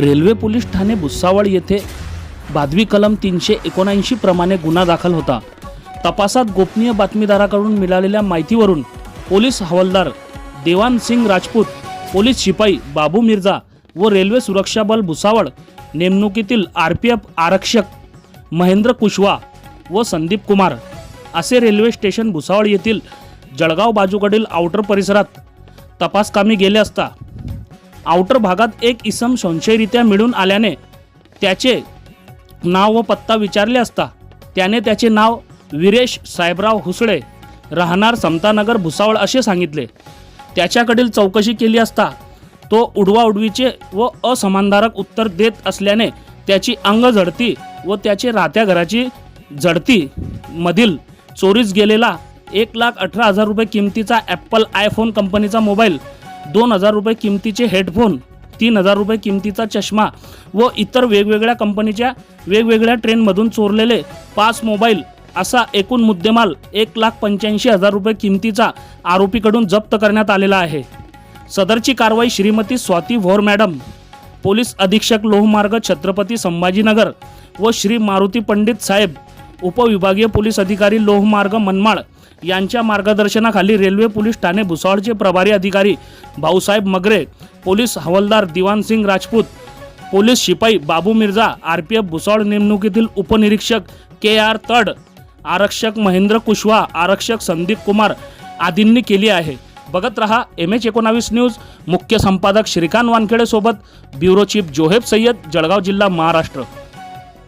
Railway police Thane Bhusawal येथे बादवी कलम तीनशे एकोणऐंशी प्रमाणे गुन्हा दाखल होता. तपासात गोपनीय बातमीदाराकडून मिळालेल्या माहितीवरून पोलीस हवालदार देवान सिंग राजपूत पोलीस शिपाई बाबू मिर्झा व रेल्वे सुरक्षा बल भुसावळ नेमणुकीतील आर पी एफ आरक्षक महेंद्र कुशवा व संदीप कुमार असे रेल्वे स्टेशन भुसावळ येथील जळगाव बाजूकडील आउटर परिसरात तपासकामी गेले असता आउटर भागात एक इसम संशयरित्या मिळून आल्याने त्याचे नाव व पत्ता विचारले असता त्याने त्याचे नाव विरेश साहेबराव हुसळे राहणार समतानगर भुसावळ असे सांगितले. त्याच्याकडील चौकशी केली असता तो उडवाउडवीचे व असमानधारक उत्तर देत असल्याने त्याची अंग झडती व त्याचे राहत्या घराची झडती मधील चोरीस गेलेला एक लाख अठरा हजार रुपये किमतीचा ॲपल आयफोन कंपनीचा मोबाईल दोन हजार रुपये किमतीचे हेडफोन तीन हजार रुपये किमतीचा चष्मा व इतर वेगवेगळ्या कंपनीच्या वेगवेगळ्या ट्रेनमधून चोरलेले पाच मोबाईल असा एकूण मुद्देमाल एक लाख पंच्याऐंशी हजार रुपये किमतीचा आरोपीकडून जप्त करण्यात आलेला आहे. सदरची कारवाई श्रीमती स्वाती भोर मॅडम पोलीस अधीक्षक लोहमार्ग छत्रपती संभाजीनगर व श्री मारुती पंडित साहेब उपविभागीय पोलीस अधिकारी लोहमार्ग मनमाळ यांच्या मार्गदर्शनाखाली रेल्वे पोलीस ठाणे भुसावळचे प्रभारी अधिकारी भाऊसाहेब मगरे पोलीस हवालदार दिवानसिंग राजपूत पोलीस शिपाई Babu Mirza R P F Bhusawal नेमणुकीतील उपनिरीक्षक के आर तड आरक्षक महेंद्र कुशवा आरक्षक संदीप कुमार आदींनी केली आहे. बघत रहा एम एच एकोणावीस न्यूज. मुख्य संपादक श्रीकांत वानखेडे सोबत ब्युरो चीफ जोहेब सय्यद जळगाव जिल्हा महाराष्ट्र.